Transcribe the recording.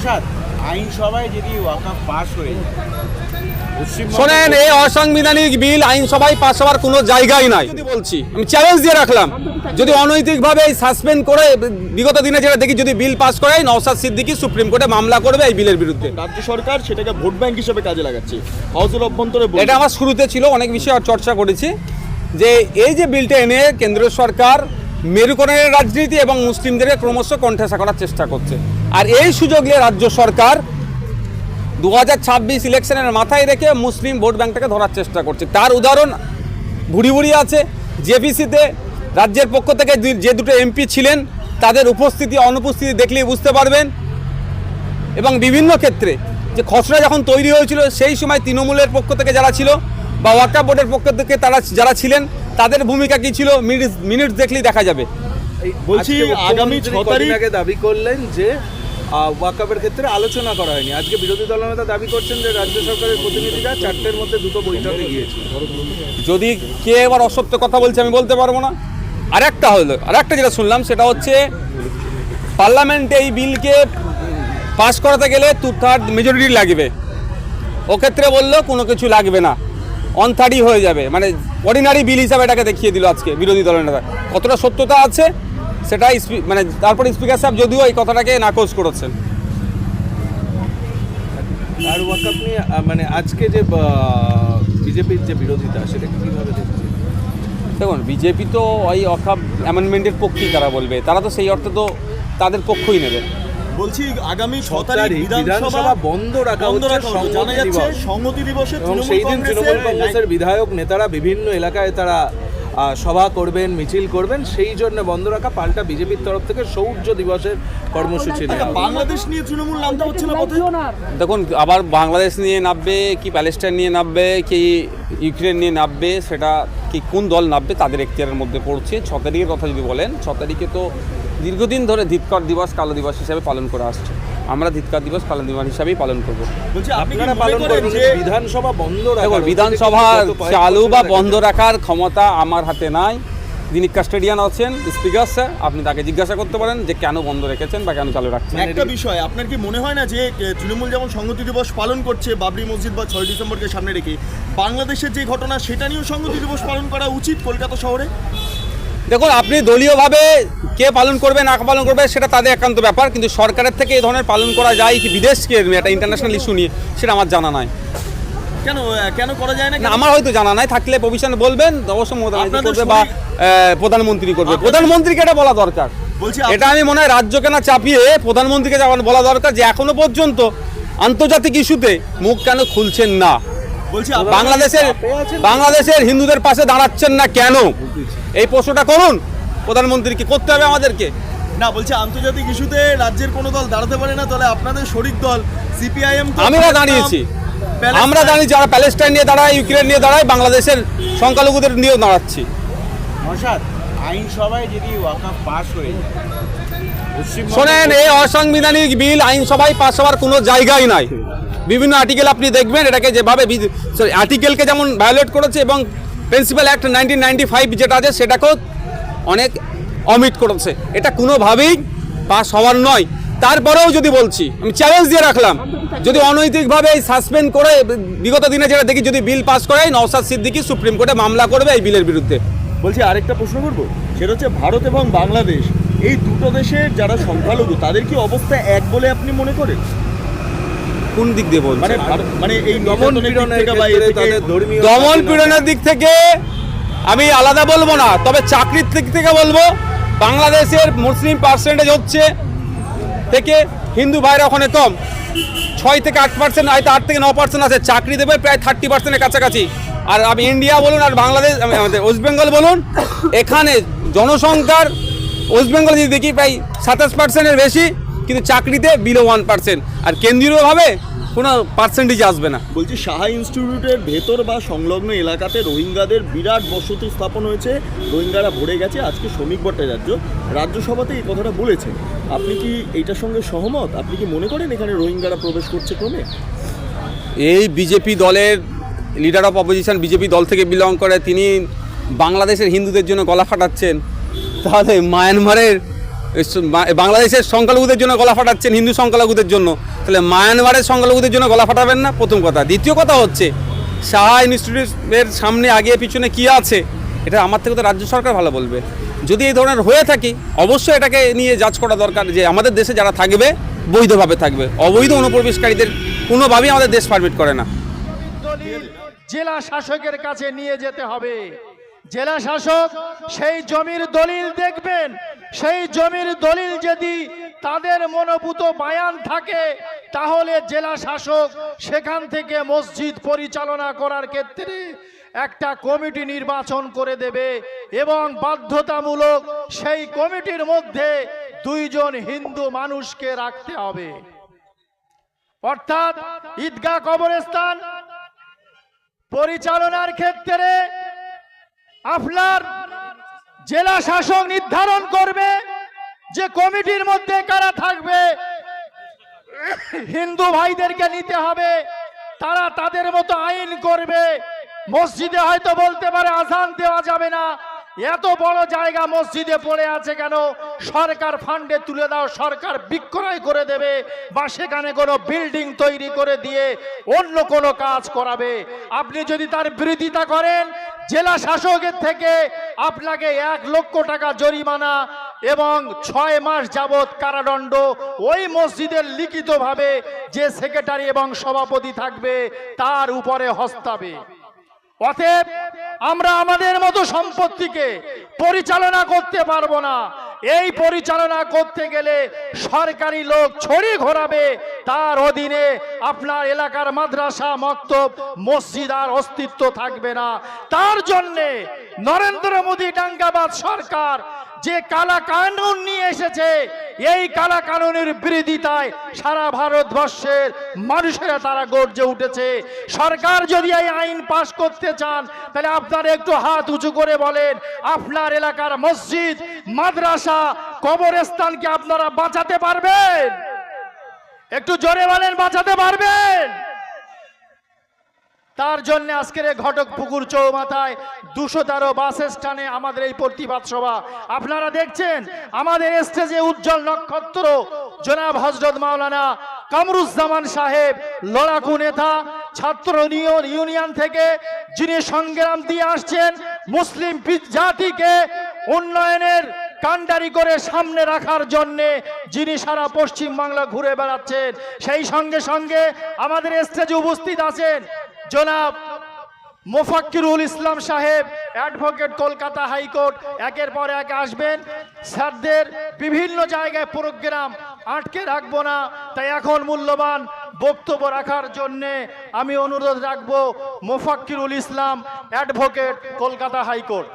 নসাদ আইনসভায় যদি ওয়াকাফ পাস হয়ে শোনেন এই অসাংবিধানিক বিল আইনসভায় পাস হওয়ার কোনো জায়গাই নাই। যদি বলছি। আমি চ্যালেঞ্জ দিয়ে রাখলাম। যদি অনৈতিকভাবে সাসপেন্ড করে বিগত দিনে যেটা দেখি যদি বিল পাস করে নওসাদ সিদ্দিকি সুপ্রিম কোর্টে মামলা করবে এই বিলের বিরুদ্ধে। রাজ্য সরকার সেটাকে ভোট ব্যাংক হিসেবে কাজে লাগাচ্ছে। হাউসের অভ্যন্তরে এটা আমার শুরুতে ছিল অনেক বিষয়ে আর চর্চা করেছি। যে এই যে বিলটা এনে কেন্দ্রীয় সরকার মেরুকরণের রাজনীতি এবং মুসলিমদেরকে ক্রমশ কণ্ঠাসা করার চেষ্টা করছে। আর এই সুযোগ নিয়ে রাজ্য সরকার দু হাজার ছাব্বিশ ইলেকশনের মাথায় রেখে মুসলিম ভোট ব্যাংকটাকে ধরার চেষ্টা করছে। তার উদাহরণ ভুড়ি ভুড়ি আছে। জেপিসিতে রাজ্যের পক্ষ থেকে যে- দুটো এমপি ছিলেন তাদের উপস্থিতি অনুপস্থিতি দেখলেই বুঝতে পারবেন। এবং বিভিন্ন ক্ষেত্রে যে খসড়া যখন তৈরি হয়েছিল সেই সময় তৃণমূলের পক্ষ থেকে যারা ছিল বা ওয়াকা বোর্ডের পক্ষ থেকে তারা যারা ছিলেন তাদের ভূমিকা কী ছিল? মিনিট মিনিট দেখলেই দেখা যাবে। বলছি আগামী ছ তারিখ আগে দাবি করলেন যে ওয়াকআপের ক্ষেত্রে আলোচনা করা হয়নি। আজকে বিরোধী দলনেতা দাবি করছেন যে রাজ্য সরকারের প্রতিনিধিরা চারটের মধ্যে দুটো বৈঠকে গিয়েছে যদি কে এবার অসত্য কথা বলছে আমি বলতে পারব না। আরেকটা হলো, আরেকটা যেটা শুনলাম সেটা হচ্ছে পার্লামেন্টে এই বিলকে পাস করাতে গেলে টু থার্ড মেজরিটি লাগবে ক্ষেত্রে বলল কোনো কিছু লাগবে না। অন থার্ডই হয়ে যাবে। মানে অর্ডিনারি বিল হিসাবে এটাকে দেখিয়ে দিল আজকে বিরোধী দলের নেতা। কতটা সত্যতা আছে? সেটা স্পি- মানে তারপরে স্পিকার সাহেব যদিও এই কথাটাকে নাকচ করেছেন। আর নিয়ে মানে আজকে যে বিজেপির যে বিরোধিতা সেটাকে কীভাবে দেখছে দেখুন বিজেপি তো ওই অখাপ অ্যামেন্ডমেন্টের পক্ষেই তারা বলবে। তারা তো সেই অর্থে তো তাদের পক্ষই নেবে। বলছি আগামী ছ তারিখ বিধানসভা বন্ধ রাখা বন্ধ হচ্ছে রাখা জানা সংহতি যাচ্ছে সংহতি দিবসে সেই দিন তৃণমূল কংগ্রেসের বিধায়ক নেতারা বিভিন্ন এলাকায় তারা সভা করবেন মিছিল করবেন সেই জন্য বন্ধ রাখা। পাল্টা বিজেপির তরফ থেকে সৌর্য দিবসের কর্মসূচি নেওয়া বাংলাদেশ নিয়ে তৃণমূল নামতে হচ্ছে না দেখুন আবার বাংলাদেশ নিয়ে নামবে কি প্যালেস্টাইন নিয়ে নামবে কি ইউক্রেন নিয়ে নামবে সেটা কি কোন দল নামবে তাদের এখতিয়ারের মধ্যে পড়ছে। ছ তারিখের কথা যদি বলেন ছ তারিখে তো দীর্ঘদিন ধরে ধিৎকর দিবস কালো দিবস হিসাবে পালন করে আসছে। আমরা ধিৎকর দিবস কালো দিবস হিসাবেই পালন করব। আপনারা পালন করবেন বিধানসভা বন্ধ দেখুন বিধানসভা চালু বা বন্ধ রাখার ক্ষমতা আমার হাতে নাই। যিনি কাস্টেডিয়ান আছেন স্পিকার স্যার আপনি তাকে জিজ্ঞাসা করতে পারেন যে কেন বন্ধ রেখেছেন বা কেন চালু রাখছেন। একটা বিষয় আপনার কি মনে হয় না যে তৃণমূল যেমন সংহতি দিবস পালন করছে বাবরি মসজিদ বা ছয় ডিসেম্বরকে সামনে রেখে বাংলাদেশের যে ঘটনা সেটা নিয়েও সংহতি দিবস পালন করা উচিত কলকাতা শহরে? দেখুন আপনি দলীয়ভাবে কে পালন করবে না পালন করবে সেটা তাদের একান্ত ব্যাপার কিন্তু সরকারের থেকে এই ধরনের পালন করা যায় কি বিদেশকে একটা ইন্টারন্যাশনাল ইস্যু নিয়ে সেটা আমার জানা নাই। কেন কেন করা যায় না আমার হয়তো জানা নাই থাকলে ভবিষ্যতে বলবেন অবশ্য করবে বা প্রধানমন্ত্রী করবে। প্রধানমন্ত্রীকে এটা বলা দরকার। বলছি এটা আমি মনে হয় রাজ্যকে না চাপিয়ে প্রধানমন্ত্রীকে যেমন বলা দরকার যে এখনও পর্যন্ত আন্তর্জাতিক ইস্যুতে মুখ কেন খুলছেন না। বাংলাদেশের বাংলাদেশের হিন্দুদের পাশে দাঁড়াচ্ছেন না কেন? এই প্রশ্নটা করুন। প্রধানমন্ত্রীকে করতে হবে আমাদেরকে। না বলছি আন্তর্জাতিক ইস্যুতে রাজ্যের কোনো দল দাঁড়াতে পারে না তাহলে আপনাদের শরিক দল সিপিআইএম আমরা দাঁড়িয়েছি। আমরা জানি যারা প্যালেস্টাইন নিয়ে দাঁড়ায় ইউক্রেন নিয়ে দাঁড়ায় বাংলাদেশের সংখ্যালঘুদের নিয়েও দাঁড়াচ্ছি। আইনসভায় যদি ওয়াকাফ পাস হয়ে শোনেন এই অসাংবিধানিক বিল আইনসভায় পাস হওয়ার কোনো জায়গাই নাই। বিভিন্ন আর্টিকেল আপনি দেখবেন, এটাকে যেভাবে আর্টিকেলকে যেমন ভায়োলেট করেছে এবং principal act nineteen ninety five যেটা আছে, সেটাকেও অনেক অমিট করেছে। এটা কোনোভাবেই পাস হওয়ার নয়। তারপরেও যদি বলছি, আমি চ্যালেঞ্জ দিয়ে রাখলাম, যদি অনৈতিকভাবে এই সাসপেন্ড করে, বিগত দিনে যেটা দেখি, যদি বিল পাস করে নওসাদ সিদ্দিকি সুপ্রিম কোর্টে মামলা করবে এই বিলের বিরুদ্ধে। বলছি, আরেকটা প্রশ্ন করব। সেটা হচ্ছে ভারত এবং বাংলাদেশ, এই দুটো দেশের যারা সংখ্যালঘু, তাদের কি অবস্থা এক বলে আপনি মনে করেন? কোন দিক দিয়ে বলছি মানে মানে এই দমন দমন পীড়নের দিক থেকে আমি আলাদা বলব না তবে চাকরির দিক থেকে বলব বাংলাদেশের মুসলিম পার্সেন্টেজ হচ্ছে থেকে হিন্দু ভাইরা ওখানে কম। ছয় থেকে আট পার্সেন্ট হয়তো আট থেকে ন পার্সেন্ট আছে চাকরি দেবে প্রায় থার্টি পার্সেন্টের কাছাকাছি। আর আমি ইন্ডিয়া বলুন আর বাংলাদেশ আমাদের ওয়েস্ট বেঙ্গল বলুন এখানে জনসংখ্যার ওয়েস্ট বেঙ্গল যদি দেখি প্রায় সাতাশ পার্সেন্টের বেশি কিন্তু চাকরিতে বিলো ওয়ান পার্সেন্ট আর কেন্দ্রীয়ভাবে কোনো পার্সেন্টেজ আসবে না। বলছি সাহা ইনস্টিটিউটের ভেতর বা সংলগ্ন এলাকাতে রোহিঙ্গাদের বিরাট বসতি স্থাপন হয়েছে। রোহিঙ্গারা ভরে গেছে। আজকে শ্রমিক ভট্টাচার্য রাজ্যসভাতে এই কথাটা বলেছেন। আপনি কি এইটার সঙ্গে সহমত? আপনি কি মনে করেন এখানে রোহিঙ্গারা প্রবেশ করছে ক্রমে? এই বিজেপি দলের লিডার অফ অপোজিশন বিজেপি দল থেকে বিলং করে তিনি বাংলাদেশের হিন্দুদের জন্য গলা ফাটাচ্ছেন। তাহলে মায়ানমারের বাংলাদেশের সংখ্যালঘুদের জন্য গলা ফাটাচ্ছেন, হিন্দু সংখ্যালঘুদের জন্য। তাহলে মায়ানমারের সংখ্যালঘুদের জন্য গলা ফাটাবেন না? প্রথম কথা। দ্বিতীয় কথা হচ্ছে সাহা ইনস্টিটিউটের সামনে আগে পিছনে কি আছে? এটা আমার থেকে তো রাজ্য সরকার ভালো বলবে। যদি এই ধরনের হয়ে থাকি, অবশ্যই এটাকে নিয়ে যাচ করা দরকার যে আমাদের দেশে যারা থাকবে, বৈধভাবে থাকবে। অবৈধ অনুপ্রবেশকারীদের কোনোভাবেই আমাদের দেশ পারমিট করে না। জেলা শাসকের কাছে নিয়ে যেতে হবে। জেলা শাসক সেই জমির দলিল দেখবেন সেই জমির দলিল যদি তাদের মনোভূত বায়ান থাকে, তাহলে জেলা শাসক সেখান থেকে মসজিদ পরিচালনা করার ক্ষেত্রে একটা কমিটি নির্বাচন করে দেবে এবং বাধ্যতামূলক সেই কমিটির মধ্যে দুইজন হিন্দু মানুষকে রাখতে হবে। অর্থাৎ ঈদগাহ কবরস্থান পরিচালনার ক্ষেত্রে আপনার জেলা শাসক নির্ধারণ করবে যে কমিটির মধ্যে কারা থাকবে। হিন্দু ভাইদেরকে নিতে হবে। তারা তাদের মতো আইন করবে। মসজিদে হয়তো বলতে পারে আজান দেওয়া যাবে না। এত বড় জায়গা মসজিদে পড়ে আছে কেন? সরকার ফান্ডে তুলে দাও, সরকার বিক্রয় করে দেবে বা সেখানে কোনো বিল্ডিং তৈরি করে দিয়ে অন্য কোনো কাজ করাবে। আপনি যদি তার বিরোধিতা করেন, জেলা শাসকের থেকে আপনাকে এক লক্ষ টাকা জরিমানা এবং ছয় মাস যাবৎ কারাদণ্ড ওই মসজিদের লিখিতভাবে যে সেক্রেটারি এবং সভাপতি থাকবে তার উপরে হস্তাবে। অতএব আমরা আমাদের মতো সম্পত্তিকে পরিচালনা করতে পারব না। এই পরিচালনা করতে গেলে সরকারি লোক ছড়ি ঘোরাবে তার অধীনে আপনার এলাকার মাদ্রাসা, মক্তব, মসজিদ আর অস্তিত্ব থাকবে না। তার জন্যে নরেন্দ্র মোদী ডাঙ্গাবাদ সরকার যে কালা কানুন নিয়ে এসেছে, এই কালা কানুনের বিরোধিতায় সারা ভারতবর্ষের মানুষেরা তারা গর্জে উঠেছে। সরকার যদি এই আইন পাশ করতে চান, তাহলে আপনারা একটু হাত উঁচু করে বলেন, আপনার এলাকার মসজিদ, মাদ্রাসা কবরস্থানকে আপনারা বাঁচাতে পারবেন? একটু জোরে বলেন, বাঁচাতে পারবেন? তার জন্য আজকের ঘটক পুকুর চৌমাথায় দুশো তেরো বাস স্ট্যান্ডে আমাদের এই প্রতিবাদ সভা। আপনারা দেখছেন, আমাদের স্টেজে উজ্জ্বল নক্ষত্র, জনাব হজরত মাওলানা কামরুজ্জামান সাহেব, লড়াকু নেতা, ছাত্র ইউনিয়ন ইউনিয়ন থেকে যিনি সংগ্রাম দিয়ে আসছেন, মুসলিম জাতিকে উন্নয়নের কান্ডারি করে সামনে রাখার জন্যে যিনি সারা পশ্চিম বাংলা ঘুরে বেড়াচ্ছেন, সেই সঙ্গে সঙ্গে আমাদের স্টেজে উপস্থিত আছেন জনাব মোফাক্কিরুল ইসলাম সাহেব অ্যাডভোকেট কলকাতা হাইকোর্ট। একের পর এক আসবেন। স্যারদের বিভিন্ন জায়গায় প্রোগ্রাম আটকে রাখব না। তাই এখন মূল্যবান বক্তব্য রাখার জন্যে আমি অনুরোধ রাখব Mofakkirul Islam advocate Kolkata high court.